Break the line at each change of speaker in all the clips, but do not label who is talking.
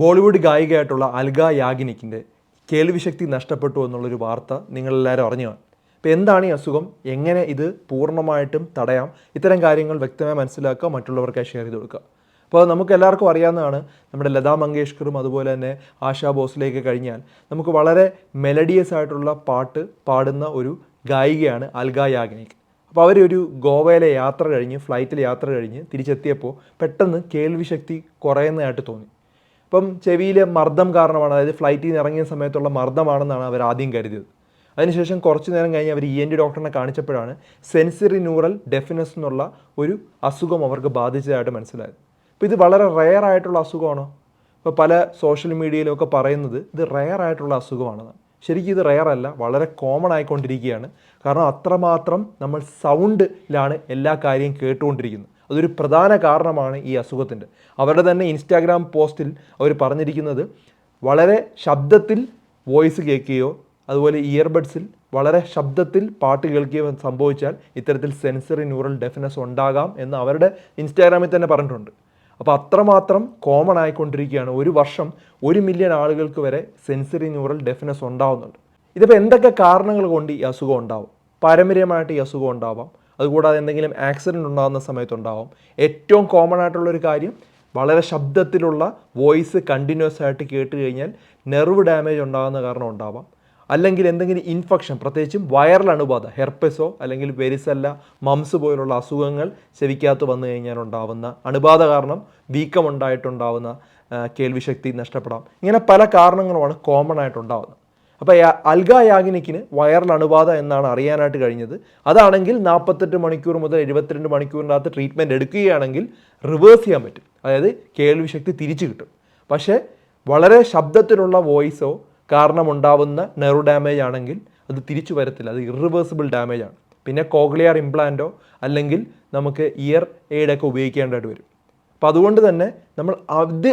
ബോളിവുഡ് ഗായികയായിട്ടുള്ള അൽഗ യാഗിനിക്കിന്റെ കേൾവിശക്തി നഷ്ടപ്പെട്ടു എന്നുള്ളൊരു വാർത്ത നിങ്ങളെല്ലാവരും അറിഞ്ഞു അപ്പോൾ എന്താണ് ഈ അസുഖം? എങ്ങനെ ഇത് പൂർണമായിട്ടും തടയാം? ഇത്തരം കാര്യങ്ങൾ വ്യക്തമായി മനസ്സിലാക്കുക മറ്റുള്ളവർക്കായി ഷെയർ ചെയ്ത് കൊടുക്കുക. അപ്പോൾ നമുക്ക് എല്ലാവർക്കും അറിയാവുന്നതാണ്. നമ്മുടെ ലതാ മങ്കേഷ്കറും അതുപോലെ തന്നെ ആശാ ബോസിലേക്ക് കഴിഞ്ഞാൽ നമുക്ക് വളരെ മെലഡിയസ് ആയിട്ടുള്ള പാട്ട് പാടുന്ന ഒരു ഗായികയാണ് അൽഗ യാഗ്നിക്. അപ്പോൾ അവരൊരു ഗോവയിലെ യാത്ര കഴിഞ്ഞ് ഫ്ലൈറ്റിൽ യാത്ര കഴിഞ്ഞ് തിരിച്ചെത്തിയപ്പോൾ പെട്ടെന്ന് കേൾവിശക്തി കുറയുന്നതായിട്ട് തോന്നി. അപ്പം ചെവിയിലെ മർദ്ദം കാരണമാണ് അതായത് ഫ്ലൈറ്റിൽ നിന്ന് ഇറങ്ങിയ സമയത്തുള്ള മർദ്ദമാണെന്നാണ് അവർ ആദ്യം കരുതിയത്. അതിനുശേഷം കുറച്ച് നേരം കഴിഞ്ഞ് അവർ ഇ എൻ ഡി ഡോക്ടറിനെ കാണിച്ചപ്പോഴാണ് സെൻസറി ന്യൂറൽ ഡെഫിനസ് എന്നുള്ള ഒരു അസുഖം അവർക്ക് ബാധിച്ചതായിട്ട് മനസ്സിലായത്. അപ്പോൾ ഇത് വളരെ റെയർ ആയിട്ടുള്ള അസുഖമാണോ? ഇപ്പോൾ പല സോഷ്യൽ മീഡിയയിലൊക്കെ പറയുന്നത് ഇത് റെയർ ആയിട്ടുള്ള അസുഖമാണെന്നാണ്. ശരിക്കും ഇത് റെയർ അല്ല വളരെ കോമൺ ആയിക്കൊണ്ടിരിക്കുകയാണ്. കാരണം അത്രമാത്രം നമ്മൾ സൗണ്ടിലാണ് എല്ലാ കാര്യവും കേട്ടുകൊണ്ടിരിക്കുന്നത്. അതൊരു പ്രധാന കാരണമാണ് ഈ അസുഖത്തിന്റെ. അവരുടെ തന്നെ ഇൻസ്റ്റാഗ്രാം പോസ്റ്റിൽ അവർ പറഞ്ഞിരിക്കുന്നത് വളരെ ശബ്ദത്തിൽ വോയിസ് കേൾക്കുകയോ അതുപോലെ ഇയർബഡ്സിൽ വളരെ ശബ്ദത്തിൽ പാട്ട് കേൾക്കുകയോ സംഭവിച്ചാൽ ഇത്തരത്തിൽ സെൻസറി ന്യൂറൽ ഡെഫിനസ് ഉണ്ടാകാം എന്ന് അവരുടെ ഇൻസ്റ്റാഗ്രാമിൽ തന്നെ പറഞ്ഞിട്ടുണ്ട്. അപ്പോൾ അത്രമാത്രം കോമൺ ആയിക്കൊണ്ടിരിക്കുകയാണ്. ഒരു വർഷം ഒരു മില്യൺ ആളുകൾക്ക് വരെ സെൻസറി ന്യൂറൽ ഡെഫിനസ് ഉണ്ടാവുന്നുണ്ട്. ഇതിപ്പോൾ എന്തൊക്കെ കാരണങ്ങൾ കൊണ്ട് ഈ അസുഖം ഉണ്ടാവും? പാരമ്പര്യമായിട്ട് ഈ അസുഖം ഉണ്ടാവാം. അതുകൂടാതെ എന്തെങ്കിലും ആക്സിഡന്റ് ഉണ്ടാകുന്ന സമയത്തുണ്ടാവാം. ഏറ്റവും കോമൺ ആയിട്ടുള്ളൊരു കാര്യം വളരെ ശബ്ദത്തിലുള്ള വോയിസ് കണ്ടിന്യൂസ് ആയിട്ട് കേട്ട് കഴിഞ്ഞാൽ നെർവ് ഡാമേജ് ഉണ്ടാകുന്ന കാരണം ഉണ്ടാവാം. അല്ലെങ്കിൽ എന്തെങ്കിലും ഇൻഫെക്ഷൻ പ്രത്യേകിച്ചും വൈറൽ അണുബാധ ഹെർപ്പസോ അല്ലെങ്കിൽ വെരിസല്ല മംസ് പോലുള്ള അസുഖങ്ങൾ ചെവിക്കകത്ത് വന്നു കഴിഞ്ഞാൽ ഉണ്ടാവുന്ന അണുബാധ കാരണം വീക്കമുണ്ടായിട്ടുണ്ടാവുന്ന കേൾവിശക്തി നഷ്ടപ്പെടാം. ഇങ്ങനെ പല കാരണങ്ങളുമാണ് കോമൺ ആയിട്ടുണ്ടാവുന്നത് അപ്പോൾ അൽഗ യാഗ്നിക്കിന് വൈറൽ അണുബാധ എന്നാണ് അറിയാനായിട്ട് കഴിഞ്ഞത്. അതാണെങ്കിൽ നാൽപ്പത്തെട്ട് മണിക്കൂർ മുതൽ എഴുപത്തിരണ്ട് മണിക്കൂറിനകത്ത് ട്രീറ്റ്മെന്റ് എടുക്കുകയാണെങ്കിൽ റിവേഴ്സ് ചെയ്യാൻ പറ്റും. അതായത് കേൾവിശക്തി തിരിച്ചു കിട്ടും. പക്ഷേ വളരെ ശബ്ദത്തിലുള്ള വോയിസോ കാരണമുണ്ടാവുന്ന നെറു ഡാമേജ് ആണെങ്കിൽ അത് തിരിച്ചു വരത്തില്ല. അത് ഇറിവേഴ്സിബിൾ ഡാമേജ് ആണ്. പിന്നെ കോഗ്ലിയർ ഇംപ്ലാന്റോ അല്ലെങ്കിൽ നമുക്ക് ഇയർ എയ്ഡൊക്കെ ഉപയോഗിക്കേണ്ടതായിട്ട് വരും. അപ്പോൾ അതുകൊണ്ട് തന്നെ നമ്മൾ അത്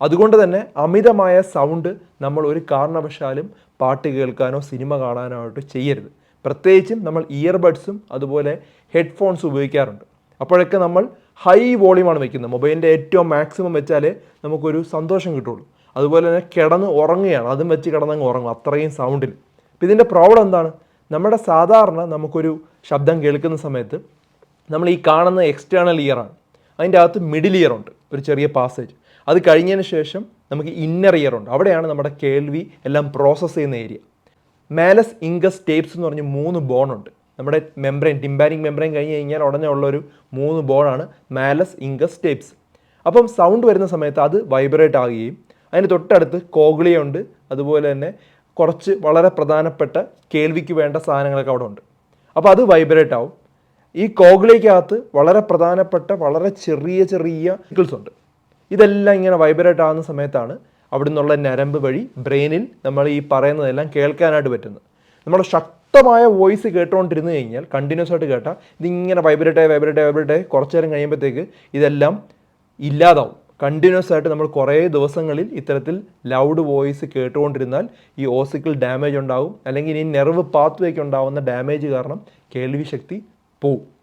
അതുകൊണ്ട് തന്നെ അമിതമായ സൗണ്ട് നമ്മൾ ഒരു കാരണവശാലും പാട്ട് കേൾക്കാനോ സിനിമ കാണാനോ ആയിട്ട് ചെയ്യരുത്. പ്രത്യേകിച്ചും നമ്മൾ ഇയർബഡ്സും അതുപോലെ ഹെഡ്ഫോൺസ് ഉപയോഗിക്കാറുണ്ട്. അപ്പോഴൊക്കെ നമ്മൾ ഹൈ വോളിയമാണ് വെക്കുന്നത്. മൊബൈലിന്റെ ഏറ്റവും മാക്സിമം വെച്ചാലേ നമുക്കൊരു സന്തോഷം കിട്ടുള്ളൂ. അതുപോലെ തന്നെ കിടന്ന് ഉറങ്ങുകയാണ്. അതും വെച്ച് കിടന്നങ്ങ് ഉറങ്ങും അത്രയും സൗണ്ടിൽ അപ്പം ഇതിന്റെ പ്രോബ്ലം എന്താണ്? നമ്മുടെ സാധാരണ നമുക്കൊരു ശബ്ദം കേൾക്കുന്ന സമയത്ത് നമ്മൾ ഈ കാണുന്ന എക്സ്റ്റേണൽ ഇയറാണ് അതിന്റെ അകത്ത് മിഡിൽ ഇയർ ഉണ്ട്. ഒരു ചെറിയ പാസേജ് അത് കഴിഞ്ഞതിന് ശേഷം നമുക്ക് ഇന്നർ ഇയർ ഉണ്ട്. അവിടെയാണ് നമ്മുടെ കേൾവി എല്ലാം പ്രോസസ്സ് ചെയ്യുന്ന ഏരിയ മാലസ് ഇംഗസ് ടേപ്സ് എന്ന് പറഞ്ഞ് മൂന്ന് ബോൺ ഉണ്ട്. നമ്മുടെ മെംബ്രെയിൻ ടിംബാനിക് മെംബ്രെയിൻ കഴിഞ്ഞ് കഴിഞ്ഞാൽ ഉടനെ ഉള്ളൊരു മൂന്ന് ബോണാണ് മാലസ് ഇംഗസ് ടേപ്സ് അപ്പം സൗണ്ട് വരുന്ന സമയത്ത് അത് വൈബ്രേറ്റ് ആകുകയും അതിന് തൊട്ടടുത്ത് കോഗ്ലിയ ഉണ്ട്. അതുപോലെ തന്നെ കുറച്ച് വളരെ പ്രധാനപ്പെട്ട കേൾവിക്ക് വേണ്ട സാധനങ്ങളൊക്കെ അവിടെ ഉണ്ട്. അപ്പോൾ അത് വൈബ്രേറ്റ് ആവും. ഈ കോഗ്ലിക്കകത്ത് വളരെ പ്രധാനപ്പെട്ട വളരെ ചെറിയ ചെറിയ ഉണ്ട്. ഇതെല്ലാം ഇങ്ങനെ വൈബ്രേറ്റ് ആകുന്ന സമയത്താണ് അവിടെ നിന്നുള്ള നരമ്പ് വഴി ബ്രെയിനിൽ നമ്മൾ ഈ പറയുന്നതെല്ലാം കേൾക്കാനായിട്ട് പറ്റുന്നത്. നമ്മൾ ശക്തമായ വോയിസ് കേട്ടുകൊണ്ടിരുന്ന് കഴിഞ്ഞാൽ കണ്ടിന്യൂസ് ആയിട്ട് കേട്ടാൽ ഇതിങ്ങനെ വൈബ്രേറ്റ് ആയി വൈബ്രേറ്റ് ആയി വൈബ്രേറ്റ് ആയി കുറച്ച് നേരം കഴിയുമ്പോഴത്തേക്ക് ഇതെല്ലാം ഇല്ലാതാവും. കണ്ടിന്യൂസ് ആയിട്ട് നമ്മൾ കുറേ ദിവസങ്ങളിൽ ഇത്തരത്തിൽ ലൗഡ് വോയിസ് കേട്ടുകൊണ്ടിരുന്നാൽ ഈ ഓസിക്കിൾ ഡാമേജ് ഉണ്ടാവും. അല്ലെങ്കിൽ ഈ നെർവ് പാത്വേക്ക് ഉണ്ടാവുന്ന ഡാമേജ് കാരണം കേൾവി ശക്തി പോവും.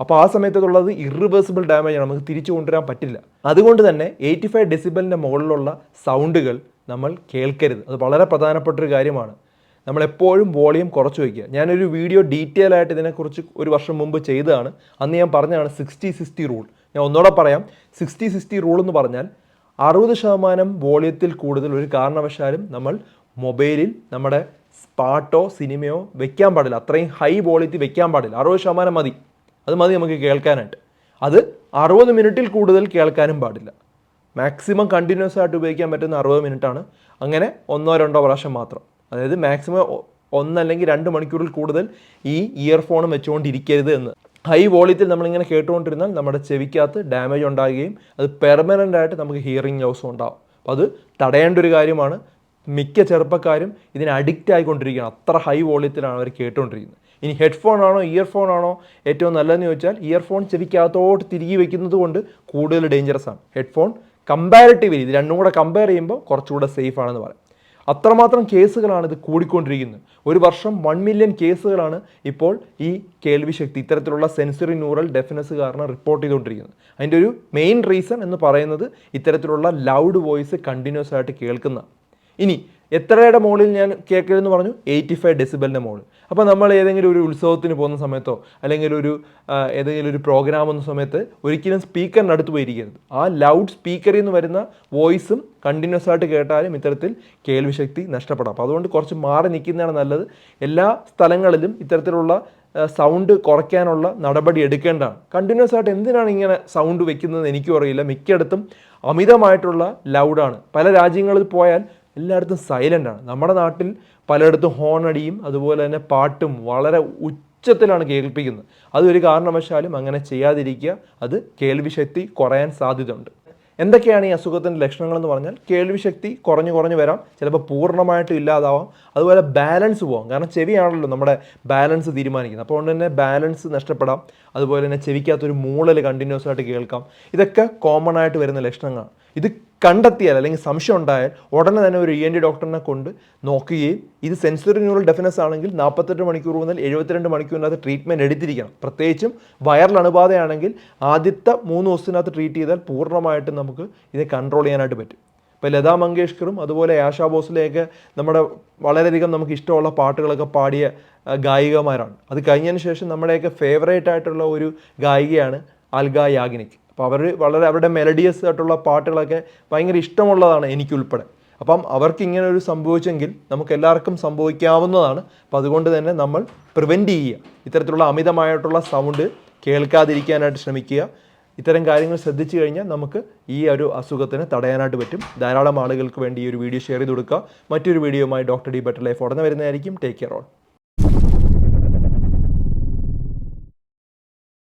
അപ്പോൾ ആ സമയത്തുള്ളത് ഇറിവേഴ്സിബിൾ ഡാമേജ് ആണ്. നമുക്ക് തിരിച്ചു കൊണ്ടുവരാൻ പറ്റില്ല. അതുകൊണ്ട് തന്നെ എയ്റ്റി ഫൈവ് ഡെസിബലിന്റെ മുകളിലുള്ള സൗണ്ടുകൾ നമ്മൾ കേൾക്കരുത്. അത് വളരെ പ്രധാനപ്പെട്ട ഒരു കാര്യമാണ് നമ്മളെപ്പോഴും വോളിയം കുറച്ച് വയ്ക്കുക. ഞാനൊരു വീഡിയോ ഡീറ്റെയിൽ ആയിട്ട് ഇതിനെക്കുറിച്ച് ഒരു വർഷം മുമ്പ് ചെയ്തതാണ്. അന്ന് ഞാൻ പറഞ്ഞതാണ് സിക്സ്റ്റി സിക്സ്റ്റി റൂൾ ഞാൻ ഒന്നുകൂടെ പറയാം. സിക്സ്റ്റി സിക്സ്റ്റി റൂൾ എന്ന് പറഞ്ഞാൽ അറുപത് ശതമാനം വോളിയത്തിൽ കൂടുതൽ ഒരു കാരണവശാലും നമ്മൾ മൊബൈലിൽ നമ്മുടെ പാട്ടോ സിനിമയോ വെക്കാൻ പാടില്ല. അത്രയും ഹൈ വോളിയത്തിൽ വെക്കാൻ പാടില്ല. അറുപത് ശതമാനം മതി. അത് മതി നമുക്ക് കേൾക്കാനായിട്ട്. അത് അറുപത് മിനിറ്റിൽ കൂടുതൽ കേൾക്കാനും പാടില്ല. മാക്സിമം കണ്ടിന്യൂസ് ആയിട്ട് ഉപയോഗിക്കാൻ പറ്റുന്ന അറുപത് മിനിറ്റാണ്. അങ്ങനെ ഒന്നോ രണ്ടോ പ്രാവശ്യം മാത്രം. അതായത് മാക്സിമം ഒന്നല്ലെങ്കിൽ രണ്ട് മണിക്കൂറിൽ കൂടുതൽ ഈ ഇയർഫോണും വെച്ചുകൊണ്ടിരിക്കരുത് എന്ന്. ഹൈ വോളിയത്തിൽ നമ്മളിങ്ങനെ കേട്ടുകൊണ്ടിരുന്നാൽ നമ്മുടെ ചെവിക്കകത്ത് ഡാമേജ് ഉണ്ടാകുകയും അത് പെർമനന്റ് ആയിട്ട് നമുക്ക് ഹിയറിംഗ് ലോസും ഉണ്ടാവും. അപ്പോൾ അത് തടയേണ്ട ഒരു കാര്യമാണ്. മിക്ക ചെറുപ്പക്കാരും ഇതിന് അഡിക്റ്റ് ആയിക്കൊണ്ടിരിക്കുകയാണ്. അത്ര ഹൈ വോളിയത്തിലാണ് അവർ കേട്ടുകൊണ്ടിരിക്കുന്നത്. ഇനി ഹെഡ്ഫോൺ ആണോ ഇയർഫോൺ ആണോ ഏറ്റവും നല്ലതെന്ന് ചോദിച്ചാൽ ഇയർഫോൺ ചെവിക്കകത്തോട്ട് തിരികെ വെക്കുന്നത് കൊണ്ട് കൂടുതൽ ഡേഞ്ചറസ് ആണ്. ഹെഡ്ഫോൺ കമ്പാരിറ്റീവ്ലി ഇത് രണ്ടും കൂടെ കമ്പയർ ചെയ്യുമ്പോൾ കുറച്ചുകൂടെ സേഫ് ആണെന്ന് പറയാം. അത്രമാത്രം കേസുകളാണ് ഇത് കൂടിക്കൊണ്ടിരിക്കുന്നത്. ഒരു വർഷം വൺ മില്യൺ കേസുകളാണ് ഇപ്പോൾ ഈ കേൾവി ശക്തി ഇത്തരത്തിലുള്ള സെൻസറി ന്യൂറൽ ഡെഫിനസ് കാരണം റിപ്പോർട്ട് ചെയ്തുകൊണ്ടിരിക്കുന്നത്. അതിന്റെ ഒരു മെയിൻ റീസൺ എന്ന് പറയുന്നത് ഇത്തരത്തിലുള്ള ലൗഡ് വോയിസ് കണ്ടിന്യൂസ് ആയിട്ട് കേൾക്കുന്ന ഇനി എത്രയുടെ മുകളിൽ ഞാൻ കേൾക്കരുതെന്ന് പറഞ്ഞു? എയ്റ്റി ഫൈവ് ഡെസിബലിന്റെ മുകളിൽ അപ്പോൾ നമ്മൾ ഏതെങ്കിലും ഒരു ഉത്സവത്തിന് പോകുന്ന സമയത്തോ അല്ലെങ്കിൽ ഒരു ഏതെങ്കിലും ഒരു പ്രോഗ്രാം എന്ന സമയത്ത് ഒരിക്കലും സ്പീക്കറിന്റെ അടുത്ത് പോയിരിക്കരുത്. ആ ലൗഡ് സ്പീക്കറിൽ നിന്ന് വരുന്ന വോയിസും കണ്ടിന്യൂസ് ആയിട്ട് കേട്ടാലും ഇത്തരത്തിൽ കേൾവിശക്തി നഷ്ടപ്പെടാം. അപ്പോൾ അതുകൊണ്ട് കുറച്ച് മാറി നിൽക്കുന്നതാണ് നല്ലത്. എല്ലാ സ്ഥലങ്ങളിലും ഇത്തരത്തിലുള്ള സൗണ്ട് കുറയ്ക്കാനുള്ള നടപടി എടുക്കേണ്ടതാണ്. കണ്ടിന്യൂസ് ആയിട്ട് എന്തിനാണ് ഇങ്ങനെ സൗണ്ട് വെക്കുന്നത് എനിക്കും അറിയില്ല. മിക്കയിടത്തും അമിതമായിട്ടുള്ള ലൗഡാണ് പല രാജ്യങ്ങളിൽ പോയാൽ എല്ലായിടത്തും സൈലന്റ് ആണ്. നമ്മുടെ നാട്ടിൽ പലയിടത്തും ഹോൺ അടിയും അതുപോലെ തന്നെ പാട്ടും വളരെ ഉച്ചത്തിലാണ് കേൾപ്പിക്കുന്നത്. അതൊരു കാരണവശാലും അങ്ങനെ ചെയ്യാതിരിക്കുക. അത് കേൾവിശക്തി കുറയാൻ സാധ്യതയുണ്ട്. എന്തൊക്കെയാണ് ഈ അസുഖത്തിന്റെ ലക്ഷണങ്ങളെന്ന് പറഞ്ഞാൽ കേൾവിശക്തി കുറഞ്ഞു കുറഞ്ഞു വരാം. ചിലപ്പോൾ പൂർണമായിട്ടും ഇല്ലാതാവാം. അതുപോലെ ബാലൻസ് പോകാം കാരണം ചെവിയാണല്ലോ നമ്മുടെ ബാലൻസ് തീരുമാനിക്കുന്നത്. അപ്പോൾ തന്നെ ബാലൻസ് നഷ്ടപ്പെടാം. അതുപോലെ തന്നെ ചെവിക്കകത്തൊരു മൂളൽ കണ്ടിന്യൂസ് ആയിട്ട് കേൾക്കാം. ഇതൊക്കെ കോമൺ ആയിട്ട് വരുന്ന ലക്ഷണങ്ങളാണ്. ഇത് കണ്ടെത്തിയാൽ അല്ലെങ്കിൽ സംശയം ഉണ്ടായാൽ ഉടനെ തന്നെ ഒരു ഇ എൻ ഡി ഡോക്ടറിനെ കൊണ്ട് നോക്കുകയും ഇത് സെൻസറി ന്യൂറൽ ഡെഫിനസ് ആണെങ്കിൽ നാൽപ്പത്തെട്ട് മണിക്കൂർ മുതൽ എഴുപത്തിരണ്ട് മണിക്കൂറിനകത്ത് ട്രീറ്റ്മെന്റ് എടുത്തിരിക്കണം. പ്രത്യേകിച്ചും വൈറൽ അണുബാധയാണെങ്കിൽ ആദ്യത്തെ മൂന്ന് ദിവസത്തിനകത്ത് ട്രീറ്റ് ചെയ്താൽ പൂർണമായിട്ടും നമുക്ക് ഇത് കൺട്രോൾ ചെയ്യാനായിട്ട് പറ്റും. ഇപ്പോൾ ലതാ മങ്കേഷ്കറും അതുപോലെ ആശാ ബോസിലെയൊക്കെ നമ്മുടെ വളരെയധികം നമുക്ക് ഇഷ്ടമുള്ള പാട്ടുകളൊക്കെ പാടിയ ഗായികമാരാണ്. അത് കഴിഞ്ഞതിന് ശേഷം നമ്മുടെയൊക്കെ ഫേവറേറ്റ് ആയിട്ടുള്ള ഒരു ഗായികയാണ് അൽഗ യാഗ്നിക്. അപ്പോൾ അവർ വളരെ അവരുടെ മെലഡിയസ് ആയിട്ടുള്ള പാട്ടുകളൊക്കെ ഭയങ്കര ഇഷ്ടമുള്ളതാണ് എനിക്കുൾപ്പെടെ. അപ്പം അവർക്ക് ഇങ്ങനെ ഒരു സംഭവിച്ചെങ്കിൽ നമുക്ക് എല്ലാവർക്കും സംഭവിക്കാവുന്നതാണ്. അപ്പം അതുകൊണ്ട് തന്നെ നമ്മൾ പ്രിവെന്റ് ചെയ്യുക. ഇത്തരത്തിലുള്ള അമിതമായിട്ടുള്ള സൗണ്ട് കേൾക്കാതിരിക്കാനായിട്ട് ശ്രമിക്കുക. ഇത്തരം കാര്യങ്ങൾ ശ്രദ്ധിച്ചു കഴിഞ്ഞാൽ നമുക്ക് ഈ ഒരു അസുഖത്തിന് തടയാനായിട്ട് പറ്റും. ധാരാളം ആളുകൾക്ക് വേണ്ടി ഈ ഒരു വീഡിയോ ഷെയർ ചെയ്ത് കൊടുക്കുക. മറ്റൊരു വീഡിയോയുമായി ഡോക്ടർ ഡി ബെറ്റർ ലൈഫ് ഉടനെ വരുന്നതായിരിക്കും. Take care all